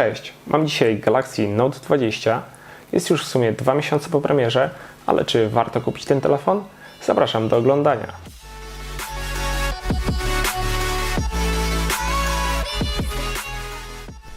Cześć, mam dzisiaj Galaxy Note 20. Jest już w sumie dwa miesiące po premierze, ale czy warto kupić ten telefon? Zapraszam do oglądania.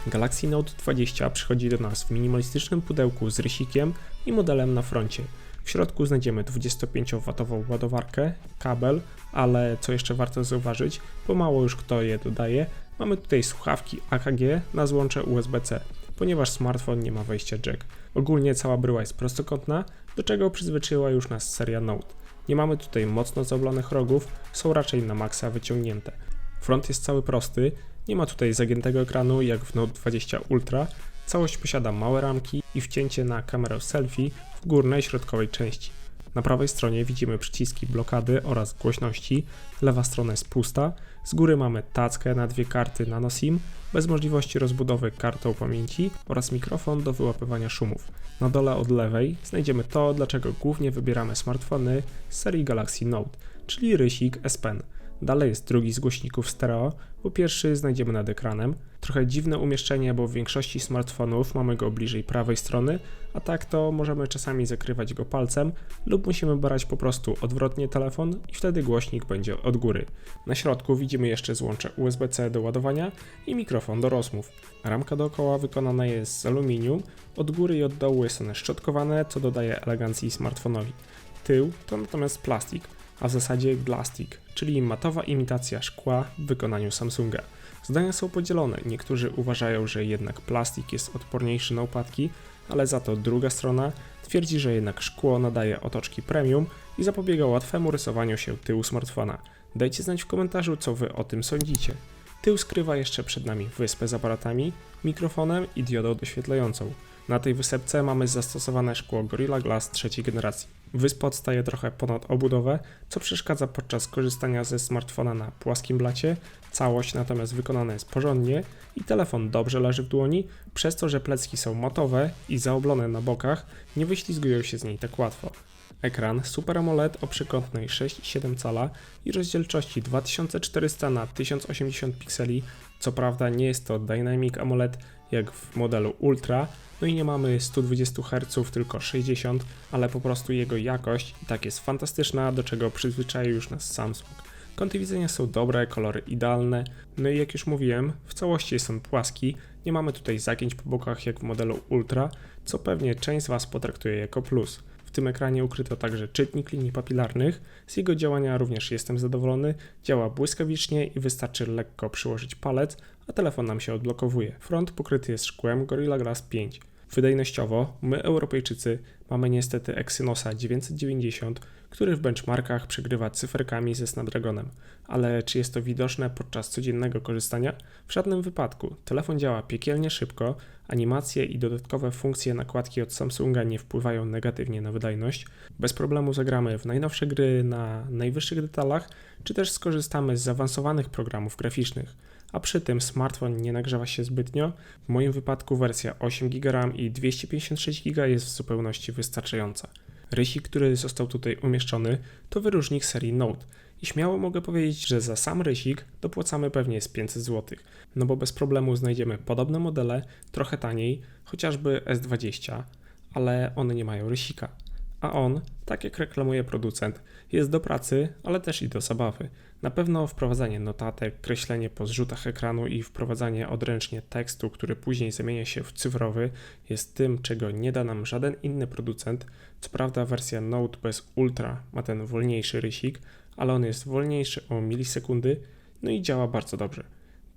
Galaxy Note 20 przychodzi do nas w minimalistycznym pudełku z rysikiem i modelem na froncie. W środku znajdziemy 25W ładowarkę, kabel, ale co jeszcze warto zauważyć, bo mało już kto je dodaje, mamy tutaj słuchawki AKG na złącze USB-C, ponieważ smartfon nie ma wejścia jack. Ogólnie cała bryła jest prostokątna, do czego przyzwyczaiła już nas seria Note. Nie mamy tutaj mocno zaoblonych rogów, są raczej na maksa wyciągnięte. Front jest cały prosty, nie ma tutaj zagiętego ekranu jak w Note 20 Ultra. Całość posiada małe ramki i wcięcie na kamerę selfie w górnej środkowej części. Na prawej stronie widzimy przyciski blokady oraz głośności, lewa strona jest pusta, z góry mamy tackę na dwie karty nano SIM bez możliwości rozbudowy kartą pamięci oraz mikrofon do wyłapywania szumów. Na dole od lewej znajdziemy to, dlaczego głównie wybieramy smartfony z serii Galaxy Note, czyli rysik S Pen. Dalej jest drugi z głośników stereo, bo pierwszy znajdziemy nad ekranem. Trochę dziwne umieszczenie, bo w większości smartfonów mamy go bliżej prawej strony, a tak to możemy czasami zakrywać go palcem lub musimy brać po prostu odwrotnie telefon i wtedy głośnik będzie od góry. Na środku widzimy jeszcze złącze USB-C do ładowania i mikrofon do rozmów. Ramka dookoła wykonana jest z aluminium, od góry i od dołu jest one szczotkowane, co dodaje elegancji smartfonowi. Tył to natomiast plastik, a w zasadzie plastik, czyli matowa imitacja szkła w wykonaniu Samsunga. Zdania są podzielone. Niektórzy uważają, że jednak plastik jest odporniejszy na upadki, ale za to druga strona twierdzi, że jednak szkło nadaje otoczki premium i zapobiega łatwemu rysowaniu się tyłu smartfona. Dajcie znać w komentarzu, co wy o tym sądzicie. Tył skrywa jeszcze przed nami wyspę z aparatami, mikrofonem i diodą doświetlającą. Na tej wysepce mamy zastosowane szkło Gorilla Glass trzeciej generacji. Wyspa odstaje trochę ponad obudowę, co przeszkadza podczas korzystania ze smartfona na płaskim blacie. Całość natomiast wykonana jest porządnie i telefon dobrze leży w dłoni, przez to, że plecki są matowe i zaoblone na bokach, nie wyślizgują się z niej tak łatwo. Ekran Super AMOLED o przekątnej 6,7 cala i rozdzielczości 2400 na 1080 pikseli. Co prawda nie jest to Dynamic AMOLED jak w modelu Ultra, no i nie mamy 120 Hz, tylko 60, ale po prostu jego jakość i tak jest fantastyczna, do czego przyzwyczaił już nas Samsung. Kąty widzenia są dobre, kolory idealne, no i jak już mówiłem, w całości jest on płaski, nie mamy tutaj zagięć po bokach jak w modelu Ultra, co pewnie część z Was potraktuje jako plus. W tym ekranie ukryto także czytnik linii papilarnych, z jego działania również jestem zadowolony, działa błyskawicznie i wystarczy lekko przyłożyć palec, a telefon nam się odblokowuje. Front pokryty jest szkłem Gorilla Glass 5. Wydajnościowo my Europejczycy mamy niestety Exynosa 990, który w benchmarkach przegrywa cyferkami ze Snapdragonem. Ale czy jest to widoczne podczas codziennego korzystania? W żadnym wypadku. Telefon działa piekielnie szybko, animacje i dodatkowe funkcje nakładki od Samsunga nie wpływają negatywnie na wydajność. Bez problemu zagramy w najnowsze gry na najwyższych detalach, czy też skorzystamy z zaawansowanych programów graficznych a przy tym smartfon nie nagrzewa się zbytnio. W moim wypadku wersja 8 GB RAM i 256 GB jest w zupełności wystarczająca. Rysik, który został tutaj umieszczony, to wyróżnik serii Note. I śmiało mogę powiedzieć, że za sam rysik dopłacamy pewnie z 500 zł, no bo bez problemu znajdziemy podobne modele, trochę taniej, chociażby S20, ale one nie mają rysika a on, tak jak reklamuje producent, jest do pracy, ale też i do zabawy. Na pewno wprowadzanie notatek, kreślenie po zrzutach ekranu i wprowadzanie odręcznie tekstu, który później zamienia się w cyfrowy, jest tym, czego nie da nam żaden inny producent. Co prawda wersja Note bez Ultra ma ten wolniejszy rysik, ale on jest wolniejszy o milisekundy, no i działa bardzo dobrze.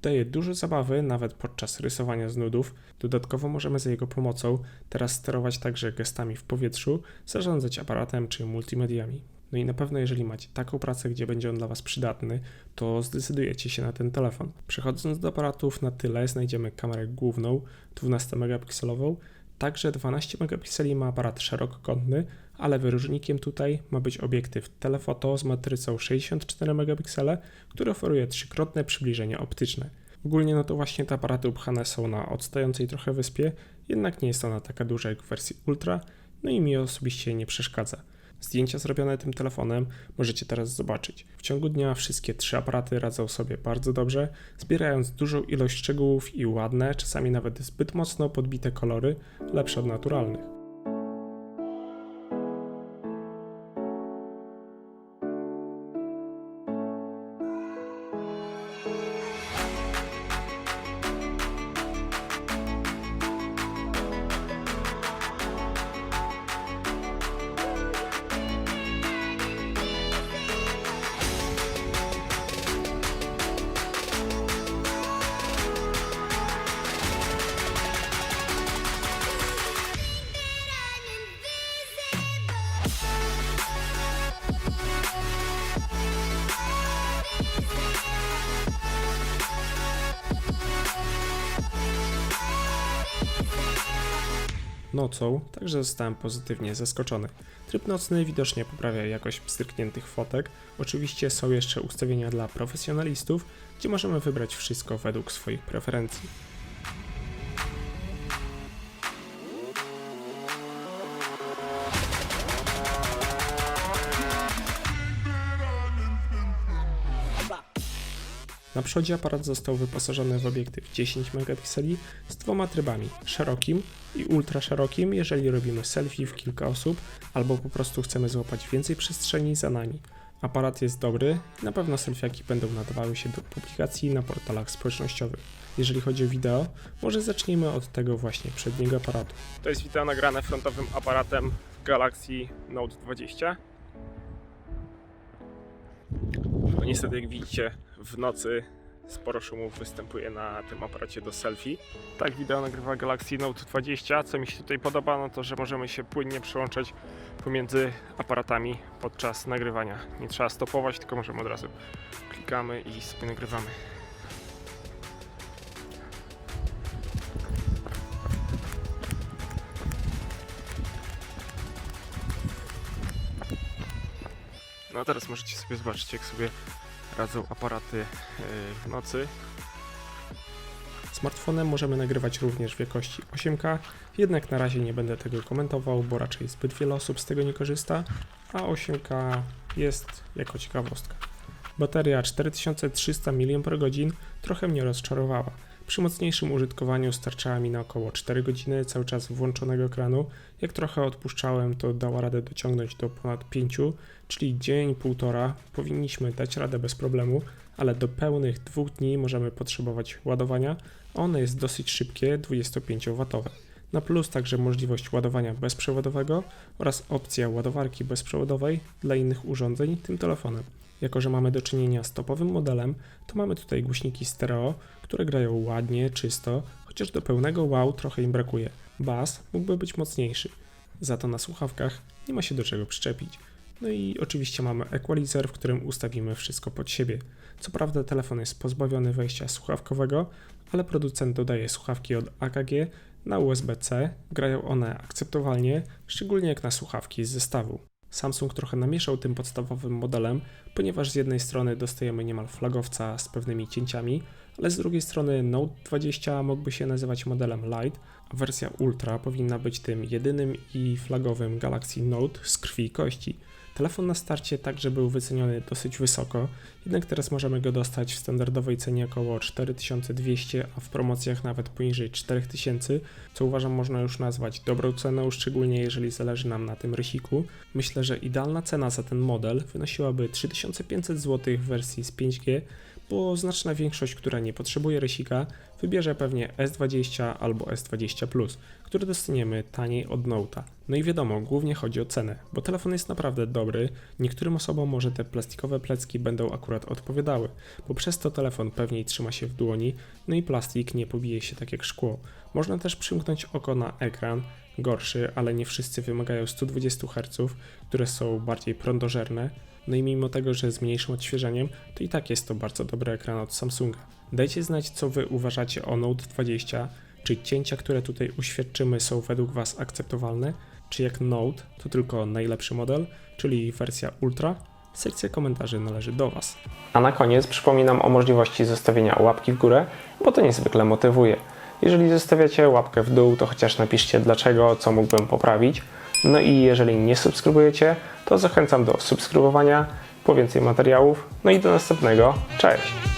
Daje dużo zabawy nawet podczas rysowania z nudów. Dodatkowo możemy za jego pomocą teraz sterować także gestami w powietrzu, zarządzać aparatem czy multimediami. No i na pewno jeżeli macie taką pracę, gdzie będzie on dla Was przydatny, to zdecydujecie się na ten telefon. Przechodząc do aparatów na tyle znajdziemy kamerę główną 12 megapikselową, Także 12 megapikseli ma aparat szerokokątny, ale wyróżnikiem tutaj ma być obiektyw telefoto z matrycą 64 megapiksele, który oferuje trzykrotne przybliżenie optyczne. Ogólnie no to właśnie te aparaty upchane są na odstającej trochę wyspie, jednak nie jest ona taka duża jak w wersji Ultra, no i mi osobiście nie przeszkadza. Zdjęcia zrobione tym telefonem możecie teraz zobaczyć. W ciągu dnia wszystkie trzy aparaty radzą sobie bardzo dobrze, zbierając dużą ilość szczegółów i ładne, czasami nawet zbyt mocno podbite kolory, lepsze od naturalnych. Nocą, także zostałem pozytywnie zaskoczony. Tryb nocny widocznie poprawia jakość pstrykniętych fotek. Oczywiście są jeszcze ustawienia dla profesjonalistów, gdzie możemy wybrać wszystko według swoich preferencji. Na przodzie aparat został wyposażony w obiektyw 10 megapikseli z dwoma trybami, szerokim i ultra szerokim, jeżeli robimy selfie w kilka osób albo po prostu chcemy złapać więcej przestrzeni za nami. Aparat jest dobry na pewno selfiaki będą nadawały się do publikacji na portalach społecznościowych. Jeżeli chodzi o wideo, może zacznijmy od tego właśnie przedniego aparatu. To jest wideo nagrane frontowym aparatem Galaxy Note 20. No niestety jak widzicie w nocy sporo szumów występuje na tym aparacie do selfie. Tak wideo nagrywa Galaxy Note 20. Co mi się tutaj podoba, no to że możemy się płynnie przełączać pomiędzy aparatami podczas nagrywania. Nie trzeba stopować, tylko możemy od razu klikamy i sobie nagrywamy. No a teraz możecie sobie zobaczyć, jak sobie radzą aparaty e, w nocy. Smartfonem możemy nagrywać również w jakości 8K, jednak na razie nie będę tego komentował, bo raczej zbyt wiele osób z tego nie korzysta, a 8K jest jako ciekawostka. Bateria 4300 mAh trochę mnie rozczarowała. Przy mocniejszym użytkowaniu starczała mi na około 4 godziny cały czas włączonego ekranu. Jak trochę odpuszczałem, to dała radę dociągnąć do ponad 5, czyli dzień, półtora powinniśmy dać radę bez problemu, ale do pełnych dwóch dni możemy potrzebować ładowania, ono jest dosyć szybkie, 25W. Na plus także możliwość ładowania bezprzewodowego oraz opcja ładowarki bezprzewodowej dla innych urządzeń tym telefonem. Jako, że mamy do czynienia z topowym modelem, to mamy tutaj głośniki stereo, które grają ładnie, czysto, chociaż do pełnego wow trochę im brakuje. Bas mógłby być mocniejszy. Za to na słuchawkach nie ma się do czego przyczepić. No i oczywiście mamy equalizer, w którym ustawimy wszystko pod siebie. Co prawda telefon jest pozbawiony wejścia słuchawkowego, ale producent dodaje słuchawki od AKG na USB-C. Grają one akceptowalnie, szczególnie jak na słuchawki z zestawu. Samsung trochę namieszał tym podstawowym modelem, ponieważ z jednej strony dostajemy niemal flagowca z pewnymi cięciami, ale z drugiej strony Note 20 mógłby się nazywać modelem Lite, a wersja Ultra powinna być tym jedynym i flagowym Galaxy Note z krwi i kości. Telefon na starcie także był wyceniony dosyć wysoko, jednak teraz możemy go dostać w standardowej cenie około 4200, a w promocjach nawet poniżej 4000, co uważam można już nazwać dobrą ceną, szczególnie jeżeli zależy nam na tym rysiku. Myślę, że idealna cena za ten model wynosiłaby 3500 zł w wersji z 5G, bo znaczna większość, która nie potrzebuje rysika, wybierze pewnie S20 albo S20 Plus, który dostaniemy taniej od Note'a. No i wiadomo, głównie chodzi o cenę, bo telefon jest naprawdę dobry, niektórym osobom może te plastikowe plecki będą akurat odpowiadały, bo przez to telefon pewniej trzyma się w dłoni, no i plastik nie pobije się tak jak szkło. Można też przymknąć oko na ekran, gorszy, ale nie wszyscy wymagają 120 Hz, które są bardziej prądożerne, no i mimo tego, że z mniejszym odświeżeniem, to i tak jest to bardzo dobry ekran od Samsunga. Dajcie znać, co Wy uważacie o Note 20, czy cięcia, które tutaj uświadczymy są według Was akceptowalne, czy jak Note to tylko najlepszy model, czyli wersja Ultra. Sekcja komentarzy należy do Was. A na koniec przypominam o możliwości zostawienia łapki w górę, bo to niezwykle motywuje. Jeżeli zostawiacie łapkę w dół, to chociaż napiszcie dlaczego, co mógłbym poprawić. No i jeżeli nie subskrybujecie, to zachęcam do subskrybowania po więcej materiałów. No i do następnego. Cześć!